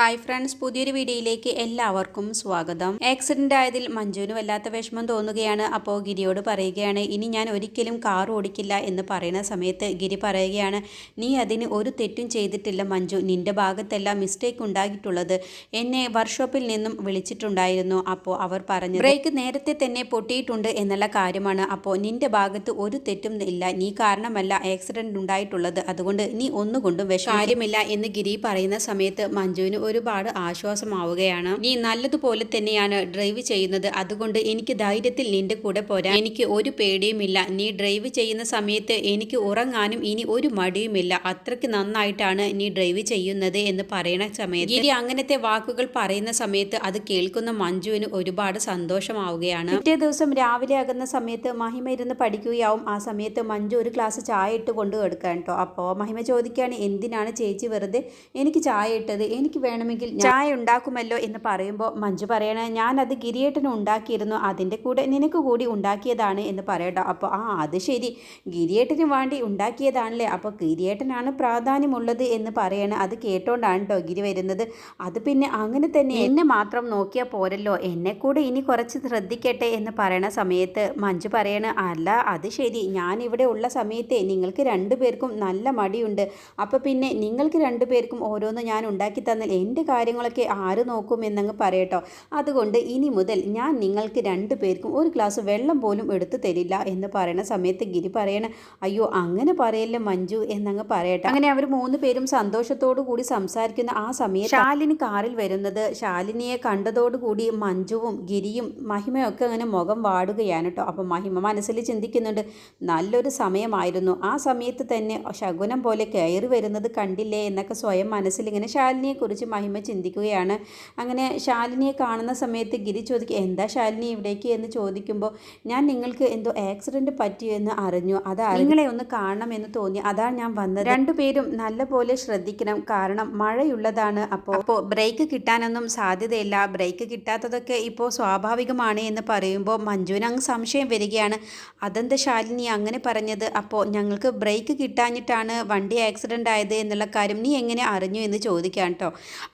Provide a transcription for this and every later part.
Hi friends പുതിയൊരു വീഡിയോയിലേക്ക് എല്ലാവർക്കും സ്വാഗതം. ആക്സിഡന്റ് ആയതിൽ മഞ്ജുവിന് വല്ലാത്ത വിഷമം തോന്നുകയാണ്. അപ്പോൾ ഗിരിയോട് പറയുകയാണ് ഇനി ഞാൻ ഒരിക്കലും കാർ ഓടിക്കില്ല എന്ന് പറയുന്ന സമയത്ത് ഗിരി പറയുകയാണ് നീ അതിന് ഒരു തെറ്റും ചെയ്തിട്ടില്ല മഞ്ജു. നിന്റെ ഭാഗത്തല്ല മിസ്റ്റേക്ക് ഉണ്ടായിട്ടുള്ളത് എന്നെ വർക്ക്ഷോപ്പിൽ നിന്നും വിളിച്ചിട്ടുണ്ടായിരുന്നു. അപ്പോൾ അവർ പറഞ്ഞു ബ്രേക്ക് നേരത്തെ തന്നെ പൊട്ടിയിട്ടുണ്ട് എന്നുള്ള കാര്യമാണ്. അപ്പോൾ നിന്റെ ഭാഗത്ത് ഒരു തെറ്റും ഇല്ല. നീ കാരണമല്ല ആക്സിഡന്റ് ഉണ്ടായിട്ടുള്ളത്. അതുകൊണ്ട് നീ ഒന്നുകൊണ്ടും വിഷമം കാര്യമില്ല എന്ന് ഗിരി പറയുന്ന സമയത്ത് മഞ്ജുവിന് ഒരുപാട് ആശ്വാസമാവുകയാണ്. നീ നല്ലതുപോലെ തന്നെയാണ് ഡ്രൈവ് ചെയ്യുന്നത്. അതുകൊണ്ട് എനിക്ക് ധൈര്യത്തിൽ നിന്റെ കൂടെ പോരാ. എനിക്ക് ഒരു പേടിയുമില്ല. നീ ഡ്രൈവ് ചെയ്യുന്ന സമയത്ത് എനിക്ക് ഉറങ്ങാനും ഇനി ഒരു മടിയുമില്ല. അത്രയ്ക്ക് നന്നായിട്ടാണ് നീ ഡ്രൈവ് ചെയ്യുന്നത് എന്ന് പറയുന്ന സമയത്ത്. ഇനി അങ്ങനത്തെ വാക്കുകൾ പറയുന്ന സമയത്ത് അത് കേൾക്കുന്ന മഞ്ജുവിന് ഒരുപാട് സന്തോഷമാവുകയാണ്. പിറ്റേ ദിവസം രാവിലെ ആകുന്ന സമയത്ത് മഹിമ ഇരുന്ന് പഠിക്കുകയാവും. ആ സമയത്ത് മഞ്ജു ഒരു ഗ്ലാസ് ചായ ഇട്ട് കൊണ്ട് കൊടുക്കാൻ കേട്ടോ അപ്പോൾ മഹിമ ചോദിക്കുകയാണ് എന്തിനാണ് ചേച്ചി വെറുതെ എനിക്ക് ചായ ഇട്ടത്? എനിക്ക് വേണമെങ്കിൽ ചായ ഉണ്ടാക്കുമല്ലോ എന്ന് പറയുമ്പോൾ മഞ്ജു പറയണേ ഞാൻ അത് ഗിരിയേട്ടന് ഉണ്ടാക്കിയിരുന്നു അതിന്റെ കൂടെ നിനക്ക് കൂടി ഉണ്ടാക്കിയതാണ് എന്ന് പറയട്ടോ. അപ്പോൾ ആ അത് ശരി. ഗിരിയേട്ടന് വേണ്ടി ഉണ്ടാക്കിയതാണല്ലേ. അപ്പോൾ ഗിരിയേട്ടനാണ് പ്രാധാന്യമുള്ളത് എന്ന് പറയണ. അത് കേട്ടോണ്ടാണ് കേട്ടോ ഗിരി വരുന്നത്. അത് പിന്നെ അങ്ങനെ തന്നെ എന്നെ മാത്രം നോക്കിയാൽ പോരല്ലോ. എന്നെ കൂടെ ഇനി കുറച്ച് ശ്രദ്ധിക്കട്ടെ എന്ന് പറയണ സമയത്ത് മഞ്ജു പറയണ അല്ല അത് ശരി. ഞാൻ ഇവിടെ ഉള്ള സമയത്തെ നിങ്ങൾക്ക് രണ്ടുപേർക്കും നല്ല മടിയുണ്ട്. അപ്പോൾ പിന്നെ നിങ്ങൾക്ക് രണ്ടുപേർക്കും ഓരോന്ന് ഞാൻ ഉണ്ടാക്കി തന്നാൽ എന്റെ കാര്യങ്ങളൊക്കെ ആര് നോക്കും എന്നങ്ങ് പറയട്ടോ. അതുകൊണ്ട് ഇനി മുതൽ ഞാൻ നിങ്ങൾക്ക് രണ്ടു പേർക്കും ഒരു ഗ്ലാസ് വെള്ളം പോലും എടുത്തു തരില്ല എന്ന് പറയുന്ന സമയത്ത് ഗിരി പറയണ അയ്യോ അങ്ങനെ പറയല്ല മഞ്ജു? എന്നങ്ങ് പറയട്ടെ. അങ്ങനെ അവർ മൂന്ന് പേരും സന്തോഷത്തോടു കൂടി സംസാരിക്കുന്ന ആ സമയത്ത് ശാലിനി കാറിൽ വരുന്നത്. ശാലിനിയെ കണ്ടതോടുകൂടി മഞ്ജുവും ഗിരിയും മഹിമയൊക്കെ അങ്ങനെ മുഖം വാടുകയാണ് കേട്ടോ. അപ്പം മഹിമ മനസ്സിൽ ചിന്തിക്കുന്നുണ്ട് നല്ലൊരു സമയമായിരുന്നു. ആ സമയത്ത് തന്നെ ശകുനം പോലെ കയറി വരുന്നത് കണ്ടില്ലേ? എന്നൊക്കെ സ്വയം മനസ്സിൽ ഇങ്ങനെ ശാലിനിയെക്കുറിച്ച് മഹിമ ചിന്തിക്കുകയാണ്. അങ്ങനെ ശാലിനിയെ കാണുന്ന സമയത്ത് ഗിരി ചോദിക്കുക എന്താ ശാലിനി ഇവിടേക്ക്? എന്ന് ചോദിക്കുമ്പോൾ ഞാൻ നിങ്ങൾക്ക് എന്തോ ആക്സിഡന്റ് പറ്റിയോ എന്ന് അറിഞ്ഞു. അതാ നിങ്ങളെ ഒന്ന് കാണണം എന്ന് തോന്നി. അതാണ് ഞാൻ വന്നത്. രണ്ടുപേരും നല്ലപോലെ ശ്രദ്ധിക്കണം. കാരണം മഴയുള്ളതാണ് അപ്പോൾ അപ്പോൾ ബ്രേക്ക് കിട്ടാനൊന്നും സാധ്യതയില്ല. ബ്രേക്ക് കിട്ടാത്തതൊക്കെ ഇപ്പോൾ സ്വാഭാവികമാണ് എന്ന് പറയുമ്പോൾ മഞ്ജുവിന് അങ്ങ് സംശയം വരികയാണ്. അതെന്താ ശാലിനി അങ്ങനെ പറഞ്ഞത്? അപ്പോൾ ഞങ്ങൾക്ക് ബ്രേക്ക് കിട്ടാഞ്ഞിട്ടാണ് വണ്ടി ആക്സിഡന്റ് ആയത് എന്നുള്ള കാര്യം നീ എങ്ങനെ അറിഞ്ഞു? എന്ന് ചോദിക്കാം കേട്ടോ.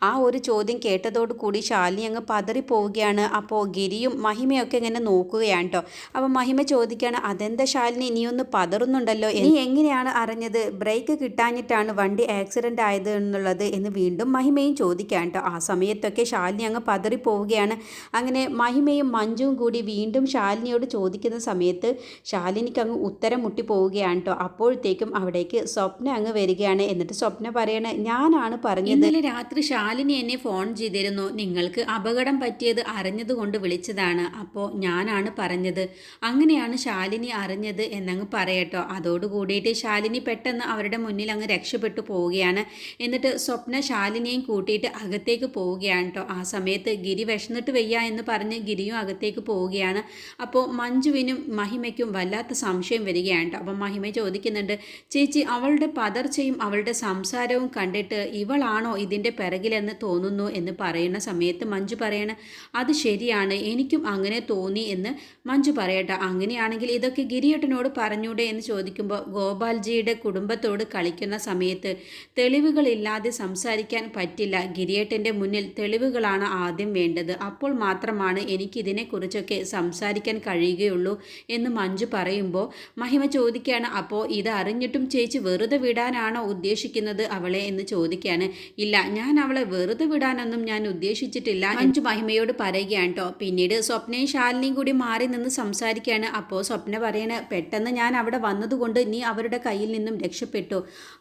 ആ ഒരു ചോദ്യം കേട്ടതോട് കൂടി ശാലിനി അങ്ങ് പതറിപ്പോവുകയാണ് അപ്പോൾ ഗിരിയും മഹിമയൊക്കെ ഇങ്ങനെ നോക്കുകയാണ് കേട്ടോ അപ്പോൾ മഹിമ ചോദിക്കുകയാണ് അതെന്താ ശാലിനി ഇനിയൊന്ന് പതറുന്നുണ്ടല്ലോ? നീ എങ്ങനെയാണ് അറിഞ്ഞത്? ബ്രേക്ക് കിട്ടാഞ്ഞിട്ടാണ് വണ്ടി ആക്സിഡന്റ് ആയത് എന്നുള്ളത്? എന്ന് വീണ്ടും മഹിമയും ചോദിക്കാൻ കേട്ടോ ആ സമയത്തൊക്കെ ശാലിനി അങ്ങ് പതറിപ്പോവുകയാണ് അങ്ങനെ മഹിമയും മഞ്ജുവും കൂടി വീണ്ടും ശാലിനിയോട് ചോദിക്കുന്ന സമയത്ത് ശാലിനിക്ക് അങ്ങ് ഉത്തരം മുട്ടി പോവുകയാണ് കേട്ടോ അപ്പോഴത്തേക്കും അവിടേക്ക് സ്വപ്ന അങ്ങ് വരികയാണ്. എന്നിട്ട് സ്വപ്ന പറയണേ ഞാനാണ് പറഞ്ഞത് രാത്രി ശാലിനി എന്നെ ഫോൺ ചെയ്തിരുന്നു. നിങ്ങൾക്ക് അപകടം പറ്റിയത് അറിഞ്ഞതുകൊണ്ട് വിളിച്ചതാണ്. അപ്പോൾ ഞാനാണ് പറഞ്ഞത്. അങ്ങനെയാണ് ശാലിനി അറിഞ്ഞത് എന്നങ്ങ് പറയട്ടോ. അതോടുകൂടിയിട്ട് ശാലിനി പെട്ടെന്ന് അവരുടെ മുന്നിൽ അങ്ങ് രക്ഷപ്പെട്ടു പോവുകയാണ്. എന്നിട്ട് സ്വപ്ന ശാലിനിയും കൂട്ടിയിട്ട് അകത്തേക്ക് പോവുകയാണ് കേട്ടോ ആ സമയത്ത് ഗിരി വിഷന്നിട്ട് വയ്യ എന്ന് പറഞ്ഞ് ഗിരിയും അകത്തേക്ക് പോവുകയാണ്. അപ്പോൾ മഞ്ജുവിനും മഹിമയ്ക്കും വല്ലാത്ത സംശയം വരികയാണ് കേട്ടോ അപ്പം മഹിമ ചോദിക്കുന്നുണ്ട് ചേച്ചി അവളുടെ പതർച്ചയും അവളുടെ സംസാരവും കണ്ടിട്ട് ഇവളാണോ ഇതിന്റെ പിറകിലെന്ന് തോന്നുന്നു എന്ന് പറയുന്ന സമയത്ത് മഞ്ജു പറയണ അത് ശരിയാണ് എനിക്കും അങ്ങനെ തോന്നി എന്ന് മഞ്ജു പറയട്ടെ. അങ്ങനെയാണെങ്കിൽ ഇതൊക്കെ ഗിരിയേട്ടനോട് പറഞ്ഞൂടെ എന്ന് ചോദിക്കുമ്പോൾ ഗോപാൽജിയുടെ കുടുംബത്തോട് കളിക്കുന്ന സമയത്ത് തെളിവുകളില്ലാതെ സംസാരിക്കാൻ പറ്റില്ല. ഗിരിയേട്ടന്റെ മുന്നിൽ തെളിവുകളാണ് ആദ്യം വേണ്ടത്. അപ്പോൾ മാത്രമാണ് എനിക്കിതിനെക്കുറിച്ചൊക്കെ സംസാരിക്കാൻ കഴിയുകയുള്ളൂ എന്ന് മഞ്ജു പറയുമ്പോൾ മഹിമ ചോദിക്കുകയാണ് അപ്പോൾ ഇത് അറിഞ്ഞിട്ടും ചേച്ചി വെറുതെ വിടാനാണോ ഉദ്ദേശിക്കുന്നത്? അവളെ എന്ന് ചോദിക്കുകയാണ് ഇല്ല ഞാൻ അവളെ വെറുതെ വിടാനൊന്നും ഞാൻ ഉദ്ദേശിച്ചിട്ടില്ല അഞ്ചു മഹിമയോട് പറയുകയാണ് കേട്ടോ പിന്നീട് സ്വപ്നയും ശാലിനിയും കൂടി മാറി നിന്ന് സംസാരിക്കുകയാണ്. അപ്പോൾ സ്വപ്ന പറയണ പെട്ടെന്ന് ഞാൻ അവിടെ വന്നതുകൊണ്ട് നീ അവരുടെ കയ്യിൽ നിന്നും രക്ഷപ്പെട്ടു.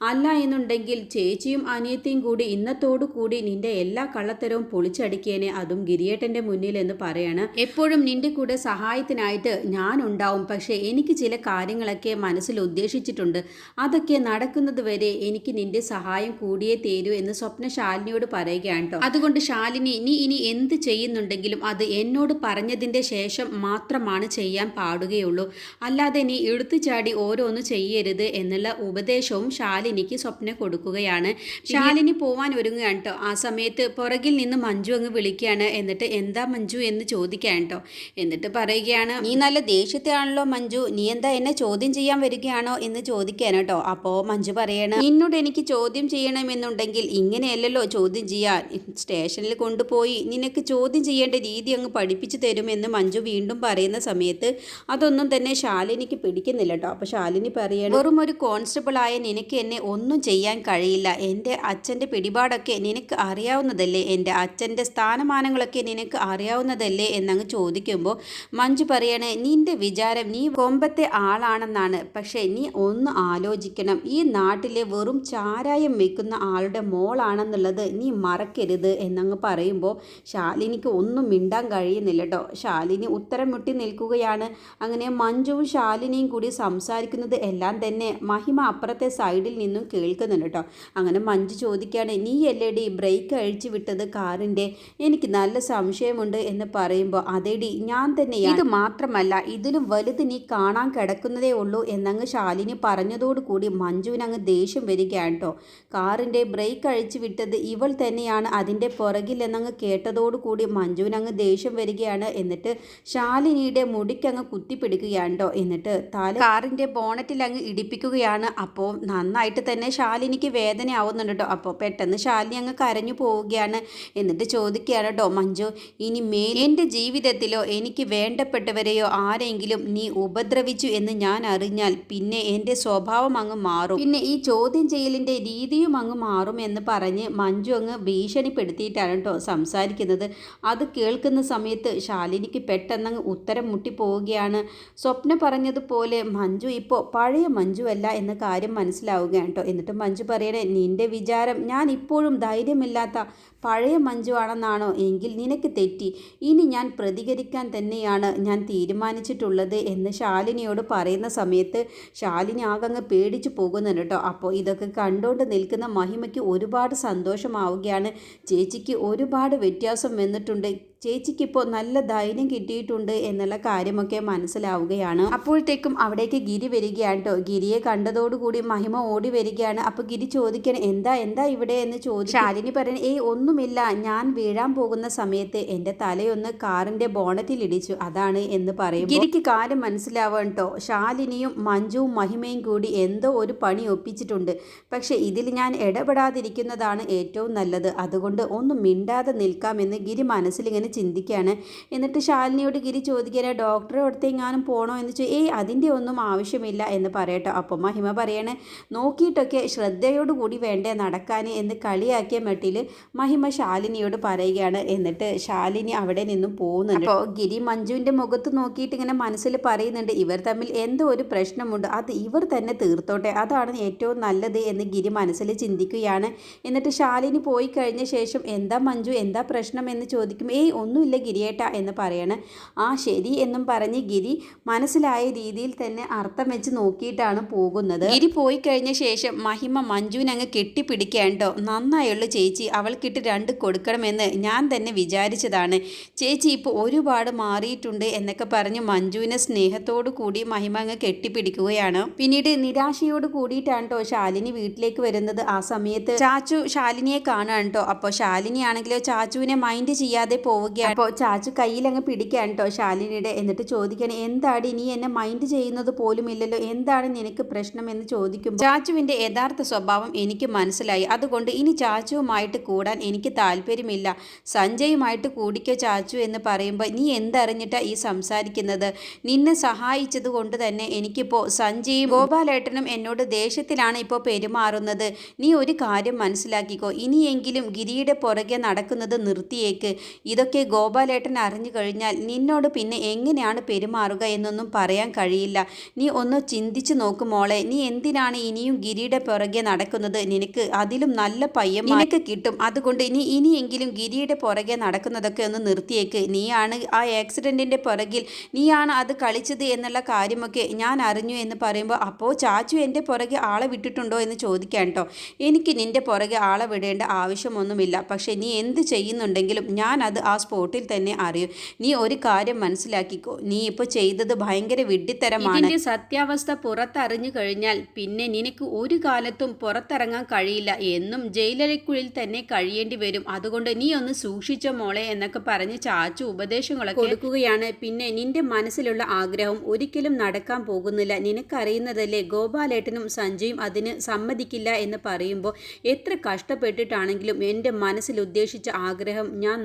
അല്ല എന്നുണ്ടെങ്കിൽ ചേച്ചിയും അനിയത്തിയും കൂടി ഇന്നത്തോടു കൂടി നിന്റെ എല്ലാ കള്ളത്തരവും പൊളിച്ചടിക്കേനെ. അതും ഗിരിയേട്ടന്റെ മുന്നിൽ എന്ന് പറയാണ്. എപ്പോഴും നിന്റെ കൂടെ സഹായത്തിനായിട്ട് ഞാൻ ഉണ്ടാവും. പക്ഷേ എനിക്ക് ചില കാര്യങ്ങളൊക്കെ മനസ്സിൽ ഉദ്ദേശിച്ചിട്ടുണ്ട്. അതൊക്കെ നടക്കുന്നത് വരെ എനിക്ക് നിന്റെ സഹായം കൂടിയേ തീരൂ എന്ന് സ്വപ്ന ശാലിനിയോട് പറയുകയാണ് കേട്ടോ അതുകൊണ്ട് ശാലിനി നീ ഇനി എന്ത് ചെയ്യുന്നുണ്ടെങ്കിലും അത് എന്നോട് പറഞ്ഞതിന്റെ ശേഷം മാത്രമാണ് ചെയ്യാൻ പാടുകയുള്ളൂ. അല്ലാതെ നീ എടുത്തു ചാടി ഓരോന്ന് ചെയ്യരുത് എന്നുള്ള ഉപദേശവും ശാലിനിക്ക് സ്വപ്ന കൊടുക്കുകയാണ്. ശാലിനി പോവാൻ ഒരുങ്ങുകയാണ് കേട്ടോ ആ സമയത്ത് പുറകിൽ നിന്ന് മഞ്ജു അങ്ങ് വിളിക്കുകയാണ്. എന്നിട്ട് എന്താ മഞ്ജു? എന്ന് ചോദിക്കാൻ കേട്ടോ എന്നിട്ട് പറയുകയാണ് നീ നല്ല ദേഷ്യത്തെയാണല്ലോ മഞ്ജു. നീ എന്താ എന്നെ ചോദ്യം ചെയ്യാൻ വരികയാണോ? എന്ന് ചോദിക്കാൻ കേട്ടോ അപ്പോൾ മഞ്ജു പറയണം നിന്നോട് എനിക്ക് ചോദ്യം ചെയ്യണമെന്നുണ്ടെങ്കിൽ ഇങ്ങനെയല്ലല്ലോ ചോദ്യം ചെയ്യാൻ. സ്റ്റേഷനിൽ കൊണ്ടുപോയി നിനക്ക് ചോദ്യം ചെയ്യേണ്ട രീതി അങ്ങ് പഠിപ്പിച്ചു തരുമെന്ന് മഞ്ജു വീണ്ടും പറയുന്ന സമയത്ത് അതൊന്നും തന്നെ ശാലിനിക്ക് പിടിക്കുന്നില്ല കേട്ടോ. അപ്പോൾ ശാലിനി പറയണം വെറും ഒരു കോൺസ്റ്റബിളായ നിനക്ക് എന്നെ ഒന്നും ചെയ്യാൻ കഴിയില്ല. എന്റെ അച്ഛന്റെ പിടിപാടൊക്കെ നിനക്ക് അറിയാവുന്നതല്ലേ? എന്റെ അച്ഛന്റെ സ്ഥാനമാനങ്ങളൊക്കെ നിനക്ക് അറിയാവുന്നതല്ലേ? എന്നങ്ങ് ചോദിക്കുമ്പോൾ മഞ്ജു പറയണേ നിന്റെ വിചാരം നീ കൊമ്പത്തെ ആളാണെന്നാണ്. പക്ഷേ നീ ഒന്ന് ആലോചിക്കണം. ഈ നാട്ടിലെ വെറും ചാരായം വെക്കുന്ന ആളുടെ മോളാണെന്നുള്ളത് നീ മറക്കരുത് എന്നങ്ങ് പറയുമ്പോൾ ശാലിനിക്ക് ഒന്നും മിണ്ടാൻ കഴിയുന്നില്ല കേട്ടോ ശാലിനി ഉത്തരം മുട്ടി നിൽക്കുകയാണ്. അങ്ങനെ മഞ്ജുവും ശാലിനിയും കൂടി സംസാരിക്കുന്നത് എല്ലാം തന്നെ മഹിമ അപ്പുറത്തെ സൈഡിൽ നിന്നും കേൾക്കുന്നുണ്ട് കേട്ടോ. അങ്ങനെ മഞ്ജു ചോദിക്കുകയാണ് നീ അല്ലേടി ബ്രേക്ക് അഴിച്ചു വിട്ടത് കാറിന്റെ? എനിക്ക് നല്ല സംശയമുണ്ട് എന്ന് പറയുമ്പോൾ അതേടി ഞാൻ തന്നെ ഇത് മാത്രമല്ല ഇതിലും വലുത് നീ കാണാൻ കിടക്കുന്നതേ ഉള്ളൂ എന്നങ്ങ് ശാലിനി പറഞ്ഞതോടുകൂടി മഞ്ജുവിനങ്ങ് ദേഷ്യം വരികയാണ് കേട്ടോ. കാറിന്റെ ബ്രേക്ക് അഴിച്ചു വിട്ടത് ഇവൾ തന്നെയാണ് അതിന്റെ പുറകിൽ എന്നങ്ങ് കേട്ടതോടുകൂടി മഞ്ജുവിനങ്ങ് ദേഷ്യം വരികയാണ്. എന്നിട്ട് ശാലിനിയുടെ മുടിക്കങ്ങ് കുത്തിപ്പിടിക്കുകയാണ്ടോ എന്നിട്ട് തല കാറിന്റെ ബോണറ്റിൽ അങ്ങ് ഇടിപ്പിക്കുകയാണ്. അപ്പോൾ നന്നായിട്ട് തന്നെ ശാലിനിക്ക് വേദനയാവുന്നുണ്ട് കേട്ടോ അപ്പോൾ പെട്ടെന്ന് ശാലിനി അങ്ങ് കരഞ്ഞു പോവുകയാണ്. എന്നിട്ട് ചോദിക്കുകയാണ് കേട്ടോ മഞ്ജു ഇനി മേൽ എന്റെ ജീവിതത്തിലോ എനിക്ക് വേണ്ടപ്പെട്ടവരെയോ ആരെങ്കിലും നീ ഉപദ്രവിച്ചു എന്ന് ഞാൻ അറിഞ്ഞാൽ പിന്നെ എന്റെ സ്വഭാവം അങ്ങ് മാറും. പിന്നെ ഈ ചോദ്യം ചെയ്യലിന്റെ രീതിയും അങ്ങ് മാറും എന്ന് പറഞ്ഞ് മഞ്ജു അങ്ങ് ഭീഷണിപ്പെടുത്തിയിട്ടാണ് കേട്ടോ സംസാരിക്കുന്നത്. അത് കേൾക്കുന്ന സമയത്ത് ശാലിനിക്ക് പെട്ടെന്നങ്ങ് ഉത്തരം മുട്ടിപ്പോവുകയാണ്. സ്വപ്ന പറഞ്ഞതുപോലെ മഞ്ജു ഇപ്പോൾ പഴയ മഞ്ജു അല്ല എന്ന കാര്യം മനസ്സിലാവുകയാണ് കേട്ടോ എന്നിട്ട് മഞ്ജു പറയണേ നിന്റെ വിചാരം ഞാൻ ഇപ്പോഴും ധൈര്യമില്ലാത്ത പഴയ മഞ്ജു ആണെന്നാണോ എങ്കിൽ നിനക്ക് തെറ്റി. ഇനി ഞാൻ പ്രതികരിക്കാൻ തന്നെയാണ് ഞാൻ തീരുമാനിച്ചിട്ടുള്ളത് എന്ന് ശാലിനിയോട് പറയുന്ന സമയത്ത് ശാലിനി ആകങ്ങ് പേടിച്ചു പോകുന്നുണ്ട് കേട്ടോ. അപ്പോൾ ഇതൊക്കെ കണ്ടുകൊണ്ട് നിൽക്കുന്ന മഹിമയ്ക്ക് ഒരുപാട് സന്തോഷമാവുകയാണ്. ചേച്ചിക്ക് ഒരുപാട് വ്യത്യാസം വന്നിട്ടുണ്ട്. ചേച്ചിക്ക് ഇപ്പോൾ നല്ല ധൈര്യം കിട്ടിയിട്ടുണ്ട് എന്നുള്ള കാര്യമൊക്കെ മനസ്സിലാവുകയാണ്. അപ്പോഴത്തേക്കും അവിടേക്ക് ഗിരി വരികയാണ് കേട്ടോ ഗിരിയെ കണ്ടതോടുകൂടി മഹിമ ഓടി വരികയാണ്. അപ്പോൾ ഗിരി ചോദിക്കണം എന്താ എന്താ ഇവിടെ? എന്ന് ചോദിച്ചു ശാലിനി പറയുന്നത് ഏയ് ഒന്നുമില്ല. ഞാൻ വീഴാൻ പോകുന്ന സമയത്ത് എന്റെ തലയൊന്ന് കാറിന്റെ ബോണറ്റിൽ ഇടിച്ചു. അതാണ് എന്ന് പറയും ഗിരിക്ക് കാര്യം മനസ്സിലാവാൻ കേട്ടോ ശാലിനിയും മഞ്ജുവും മഹിമയും കൂടി എന്തോ ഒരു പണി ഒപ്പിച്ചിട്ടുണ്ട്. പക്ഷേ ഇതിൽ ഞാൻ ഇടപെടാതിരിക്കുന്നതാണ് ഏറ്റവും നല്ലത്. അതുകൊണ്ട് ഒന്നും മിണ്ടാതെ നിൽക്കാമെന്ന് ഗിരി മനസ്സിലിങ്ങനെ ചിന്തിക്കുകയാണ് എന്നിട്ട് ശാലിനിയോട് ഗിരി ചോദിക്കാൻ ഡോക്ടറെ അടുത്ത് എങ്ങാനും പോകണോ എന്ന് ചോദിച്ചാൽ ഏയ് അതിന്റെ ഒന്നും ആവശ്യമില്ല എന്ന് പറയട്ടോ. അപ്പോൾ മഹിമ പറയണേ നോക്കിയിട്ടൊക്കെ ശ്രദ്ധയോടുകൂടി വേണ്ടേ നടക്കാൻ എന്ന് കളിയാക്കിയ മട്ടിൽ മഹിമ ശാലിനിയോട് പറയുകയാണ്. എന്നിട്ട് ശാലിനി അവിടെ നിന്നും പോകുന്നുണ്ട്. അപ്പോൾ ഗിരി മഞ്ജുവിന്റെ മുഖത്ത് നോക്കിയിട്ട് ഇങ്ങനെ മനസ്സിൽ പറയുന്നുണ്ട് ഇവർ തമ്മിൽ എന്തോ ഒരു പ്രശ്നമുണ്ട് അത് ഇവർ തന്നെ തീർത്തോട്ടെ അതാണ് ഏറ്റവും നല്ലത് എന്ന് ഗിരി മനസ്സിൽ ചിന്തിക്കുകയാണ്. എന്നിട്ട് ശാലിനി പോയി കഴിഞ്ഞ ശേഷം എന്താ മഞ്ജു എന്താ പ്രശ്നം? എന്ന് ചോദിക്കും ഏയ് ഒന്നുമില്ല ഗിരിയേട്ട എന്ന് പറയാണ്. ആ ശരി എന്നും പറഞ്ഞ് ഗിരി മനസ്സിലായ രീതിയിൽ തന്നെ അർത്ഥം വെച്ച് നോക്കിയിട്ടാണ് പോകുന്നത്. ഗിരി പോയി കഴിഞ്ഞ ശേഷം മഹിമ മഞ്ജുവിനെ അങ്ങ് കെട്ടിപ്പിടിക്കേണ്ടോ നന്നായുള്ളു ചേച്ചി. അവൾക്കിട്ട് രണ്ട് കൊടുക്കണമെന്ന് ഞാൻ തന്നെ വിചാരിച്ചതാണ്. ചേച്ചി ഇപ്പോൾ ഒരുപാട് മാറിയിട്ടുണ്ട് എന്നൊക്കെ പറഞ്ഞ് മഞ്ജുവിനെ സ്നേഹത്തോടു കൂടി മഹിമ അങ്ങ് കെട്ടിപ്പിടിക്കുകയാണ്. പിന്നീട് നിരാശയോട് കൂടിയിട്ടാണ് കേട്ടോ ശാലിനി വീട്ടിലേക്ക് വരുന്നത് ആ സമയത്ത്. ചാച്ചു ശാലിനിയെ കാണാൻ കേട്ടോ. അപ്പോൾ ശാലിനി ആണെങ്കിലോ ചാച്ചുവിനെ മൈൻഡ് ചെയ്യാതെ പോവുകയാണ് അപ്പോൾ ചാച്ചു കയ്യിൽ അങ്ങ് പിടിക്കാൻ കേട്ടോ ശാലിനിയുടെ എന്നിട്ട് ചോദിക്കണേ എന്താണ് നീ എന്നെ മൈൻഡ് ചെയ്യുന്നത് പോലും ഇല്ലല്ലോ? എന്താണ് നിനക്ക് പ്രശ്നം? എന്ന് ചോദിക്കും ചാച്ചുവിന്റെ യഥാർത്ഥ സ്വഭാവം എനിക്ക് മനസ്സിലായി. അതുകൊണ്ട് ഇനി ചാച്ചുവുമായിട്ട് കൂടാൻ എനിക്ക് താല്പര്യമില്ല. സഞ്ജയുമായിട്ട് കൂടിക്കോ ചാച്ചു എന്ന് പറയുമ്പോൾ നീ എന്തറിഞ്ഞിട്ടാ ഈ സംസാരിക്കുന്നത്? നിന്നെ സഹായിച്ചത് കൊണ്ട് തന്നെ എനിക്കിപ്പോൾ സഞ്ജയും ഗോപാലേട്ടനും എന്നോട് ദേഷ്യത്തിലാണ് ഇപ്പോൾ പെരുമാറുന്നത്. നീ ഒരു കാര്യം മനസ്സിലാക്കിക്കോ. ഇനിയെങ്കിലും ഗിരിയുടെ പുറകെ നടക്കുന്നത് നിർത്തിയേക്ക്. ഇതൊക്കെ ഗോപാലേട്ടൻ അറിഞ്ഞു കഴിഞ്ഞാൽ നിന്നോട് പിന്നെ എങ്ങനെയാണ് പെരുമാറുക എന്നൊന്നും പറയാൻ കഴിയില്ല. നീ ഒന്ന് ചിന്തിച്ചു നോക്ക് മോളെ. നീ എന്തിനാണ് ഇനിയും ഗിരിയുടെ പുറകെ നടക്കുന്നത്? നിനക്ക് അതിലും നല്ല പയ്യൻ നിനക്ക് കിട്ടും. അതുകൊണ്ട് നീ ഇനിയെങ്കിലും ഗിരിയുടെ പുറകെ നടക്കുന്നതൊക്കെ ഒന്ന് നിർത്തിയേക്ക്. നീയാണ് ആ ആക്സിഡന്റിന്റെ പുറകിൽ. നീയാണ് അത് കളിച്ചത് എന്നുള്ള കാര്യമൊക്കെ ഞാൻ അറിഞ്ഞു എന്ന് പറയുമ്പോൾ അപ്പോൾ ചാച്ചു എന്റെ പുറകെ ആളെ വിട്ടിട്ടുണ്ടോ എന്ന് ചോദിക്കാൻ കേട്ടോ എനിക്ക് നിന്റെ പുറകെ ആളെ വിടേണ്ട ആവശ്യമൊന്നുമില്ല. പക്ഷേ നീ എന്ത് ചെയ്യുന്നുണ്ടെങ്കിലും ഞാൻ അത് ആ സ്പോട്ടിൽ തന്നെ അറിയും. നീ ഒരു കാര്യം മനസ്സിലാക്കിക്കോ. നീ ഇപ്പോൾ ചെയ്തത് ഭയങ്കര വിഡ്ഢിത്തരമാണ്. ഇതിന്റെ സത്യാവസ്ഥ പുറത്തറിഞ്ഞു കഴിഞ്ഞാൽ പിന്നെ നിനക്ക് ഒരു കാലത്തും പുറത്തിറങ്ങാൻ കഴിയില്ല. എന്നും ജയിലറയ്ക്കുള്ളിൽ തന്നെ കഴിയേണ്ടി വരും. അതുകൊണ്ട് നീ ഒന്ന് സൂക്ഷിച്ച മോളെ എന്നൊക്കെ പറഞ്ഞ് ചാച്ചു ഉപദേശങ്ങളൊക്കെ കൊടുക്കുകയാണ്. പിന്നെ നിന്റെ മനസ്സിലുള്ള ആഗ്രഹം ഒരിക്കലും നടക്കാൻ പോകുന്നില്ല. നിനക്കറിയുന്നതല്ലേ ഗോപാലേട്ടനും സഞ്ജയും അതിന് സമ്മതിക്കില്ല എന്ന് പറയുമ്പോൾ എത്ര കഷ്ടപ്പെട്ടിട്ടാണെങ്കിലും എന്റെ മനസ്സിൽ ഉദ്ദേശിച്ച ആഗ്രഹം ഞാൻ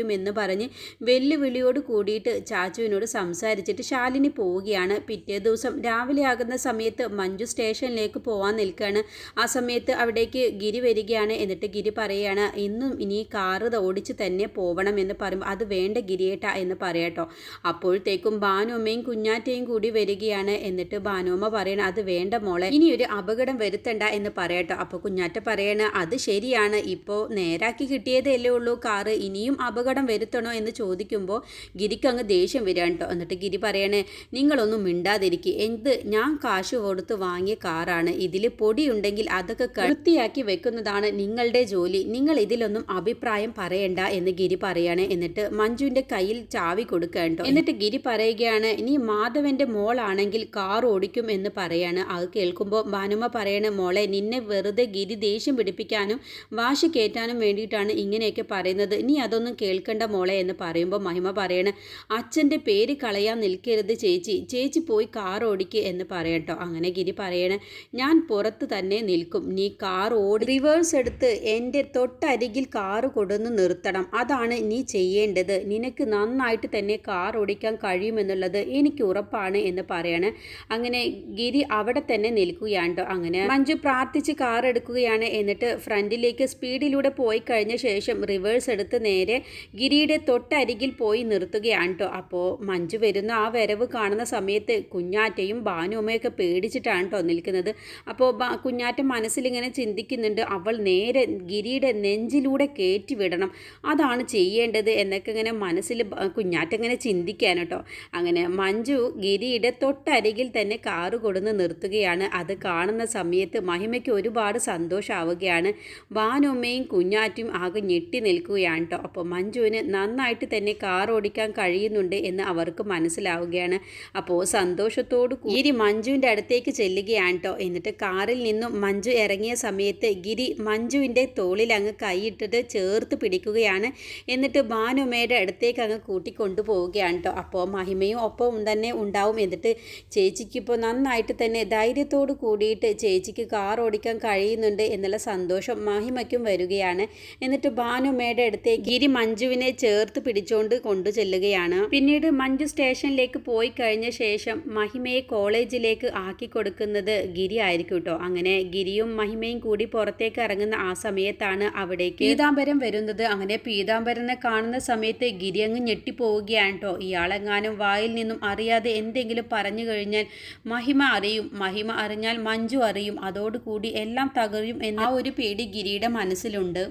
നടത്തിയിരിക്കുമെന്ന് പറഞ്ഞ് വെല്ലുവിളിയോട് കൂടിയിട്ട് ചാച്ചുവിനോട് സംസാരിച്ചിട്ട് ശാലിനി പോവുകയാണ്. പിറ്റേ ദിവസം രാവിലെ ആകുന്ന സമയത്ത് മഞ്ജു സ്റ്റേഷനിലേക്ക് പോകാൻ നിൽക്കുകയാണ് ആ സമയത്ത് അവിടേക്ക് ഗിരി വരികയാണ്. എന്നിട്ട് ഗിരി പറയുകയാണ് ഇന്നും ഇനി കാറ് ഓടിച്ച് തന്നെ പോകണം എന്ന് പറയും അത് വേണ്ട ഗിരിയേട്ട എന്ന് പറയാട്ടോ അപ്പോഴത്തേക്കും ഭാനുമ്മയും കുഞ്ഞാറ്റയും കൂടി വരികയാണ്. എന്നിട്ട് ഭാനുമ്മ പറയണ അത് വേണ്ട മോളെ ഇനി ഒരു അപകടം വരുത്തണ്ട എന്ന് പറയട്ടോ അപ്പോൾ കുഞ്ഞാറ്റ പറയണ അത് ശരിയാണ്. ഇപ്പോൾ നേരാക്കി കിട്ടിയതല്ലേ ഉള്ളൂ കാറ്. ഇനിയും അപകടം വരുത്തണോ എന്ന് ചോദിക്കുമ്പോൾ ഗിരിക്ക് അങ്ങ് ദേഷ്യം വരികയാണ് കേട്ടോ. എന്നിട്ട് ഗിരി പറയണേ നിങ്ങളൊന്നും മിണ്ടാതിരിക്കുക എന്ത്? ഞാൻ കാശ് കൊടുത്ത് വാങ്ങിയ കാറാണ്. ഇതിൽ പൊടിയുണ്ടെങ്കിൽ അതൊക്കെ വൃത്തിയാക്കി വെക്കുന്നതാണ് നിങ്ങളുടെ ജോലി. നിങ്ങൾ ഇതിലൊന്നും അഭിപ്രായം പറയണ്ട എന്ന് ഗിരി പറയാണ്. എന്നിട്ട് മഞ്ജുവിന്റെ കയ്യിൽ ചാവി കൊടുക്കുക കേട്ടോ. എന്നിട്ട് ഗിരി പറയുകയാണ് ഇനി മാധവന്റെ മോളാണെങ്കിൽ കാർ ഓടിക്കും എന്ന് പറയാണ്. അത് കേൾക്കുമ്പോൾ ഭാനുമ പറയണ മോളെ നിന്നെ വെറുതെ ഗിരി ദേഷ്യം പിടിപ്പിക്കാനും വാശി കയറ്റാനും വേണ്ടിയിട്ടാണ് ഇങ്ങനെയൊക്കെ പറയുന്നത്. നീ അതൊന്നും കേൾക്കണ്ട മോളെ എന്ന് പറയുമ്പോൾ മഹിമ പറയണ അച്ഛന്റെ പേര് കളയാൻ നിൽക്കരുത് ചേച്ചി ചേച്ചി പോയി കാർ ഓടിക്കുക എന്ന് പറയട്ടോ. അങ്ങനെ ഗിരി പറയണ ഞാൻ പുറത്ത് തന്നെ നിൽക്കും നീ കാർ ഓടി റിവേഴ്സ് എടുത്ത് എന്റെ തൊട്ടരികിൽ കാർ കൊടുന്ന് നിർത്തണം അതാണ് നീ ചെയ്യേണ്ടത് നിനക്ക് നന്നായിട്ട് തന്നെ കാർ ഓടിക്കാൻ കഴിയുമെന്നുള്ളത് എനിക്ക് ഉറപ്പാണ് എന്ന് പറയാണ്. അങ്ങനെ ഗിരി അവിടെ തന്നെ നിൽക്കുകയാണ് അങ്ങനെ മഞ്ജു പ്രാർത്ഥിച്ച് കാർ എടുക്കുകയാണ് എന്നിട്ട് ഫ്രണ്ടിലേക്ക് സ്പീഡിലൂടെ പോയി കഴിഞ്ഞ ശേഷം റിവേഴ്സ് എടുത്ത് നേരെ ഗിരിയുടെ തൊട്ടരികിൽ പോയി നിർത്തുകയാണ് കേട്ടോ അപ്പോൾ മഞ്ജു വരുന്ന ആ വരവ് കാണുന്ന സമയത്ത് കുഞ്ഞാറ്റയും ഭാനുമ്മയൊക്കെ പേടിച്ചിട്ടാണ് കേട്ടോ നിൽക്കുന്നത്. അപ്പോൾ കുഞ്ഞാറ്റ മനസ്സിലിങ്ങനെ ചിന്തിക്കുന്നുണ്ട്. അവൾ നേരെ ഗിരിയുടെ നെഞ്ചിലൂടെ കയറ്റി വിടണം. അതാണ് ചെയ്യേണ്ടത് എന്നൊക്കെ ഇങ്ങനെ മനസ്സിൽ കുഞ്ഞാറ്റ ഇങ്ങനെ ചിന്തിക്കാൻ കേട്ടോ അങ്ങനെ മഞ്ജു ഗിരിയുടെ തൊട്ടരികിൽ തന്നെ കാറ് കൊടുന്ന് നിർത്തുകയാണ്. അത് കാണുന്ന സമയത്ത് മഹിമയ്ക്ക് ഒരുപാട് സന്തോഷമാവുകയാണ് ബാനുമ്മയും കുഞ്ഞാറ്റും ആകെ ഞെട്ടി നിൽക്കുകയാണ് കേട്ടോ അപ്പോൾ മഞ്ജുവിന് നന്നായിട്ട് തന്നെ കാർ ഓടിക്കാൻ കഴിയുന്നുണ്ട് എന്ന് അവർക്ക് മനസ്സിലാവുകയാണ്. അപ്പോൾ സന്തോഷത്തോടു ഗിരി മഞ്ജുവിന്റെ അടുത്തേക്ക് ചെല്ലുകയാണ് കേട്ടോ എന്നിട്ട് കാറിൽ നിന്നും മഞ്ജു ഇറങ്ങിയ സമയത്ത് ഗിരി മഞ്ജുവിന്റെ തോളിൽ അങ്ങ് കൈയിട്ടിട്ട് ചേർത്ത് പിടിക്കുകയാണ്. എന്നിട്ട് ഭാനുമ്മയുടെ അടുത്തേക്ക് അങ്ങ് കൂട്ടിക്കൊണ്ടു പോവുകയാണ് കേട്ടോ അപ്പോൾ മഹിമയും ഒപ്പം തന്നെ ഉണ്ടാവും. എന്നിട്ട് ചേച്ചിക്ക് ഇപ്പോൾ നന്നായിട്ട് തന്നെ ധൈര്യത്തോട് കൂടിയിട്ട് ചേച്ചിക്ക് കാർ ഓടിക്കാൻ കഴിയുന്നുണ്ട് എന്നുള്ള സന്തോഷം മഹിമയ്ക്കും വരികയാണ്. എന്നിട്ട് ഭാനുമ്മയുടെ അടുത്തേക്ക് ഗിരി മഞ്ജുവിനെ ചേർത്ത് പിടിച്ചുകൊണ്ട് കൊണ്ടു ചെല്ലുകയാണ്. പിന്നീട് മഞ്ജു സ്റ്റേഷനിലേക്ക് പോയി കഴിഞ്ഞ ശേഷം മഹിമയെ കോളേജിലേക്ക് ആക്കി കൊടുക്കുന്നത് ഗിരി ആയിരിക്കും കേട്ടോ. അങ്ങനെ ഗിരിയും മഹിമയും കൂടി പുറത്തേക്ക് ഇറങ്ങുന്ന ആ സമയത്താണ് അവിടേക്ക് പീതാംബരം വരുന്നത്. അങ്ങനെ പീതാംബരനെ കാണുന്ന സമയത്ത് ഗിരി അങ്ങ് ഞെട്ടിപ്പോവുകയാണ് കേട്ടോ. ഇയാളെങ്ങാനും വായിൽ നിന്നും അറിയാതെ എന്തെങ്കിലും പറഞ്ഞു കഴിഞ്ഞാൽ മഹിമ അറിയും. മഹിമ അറിഞ്ഞാൽ മഞ്ജു അറിയും. അതോടുകൂടി എല്ലാം തകരും എന്ന ഒരു പേടി ഗിരിയുടെ മനസ്സിലുണ്ട്.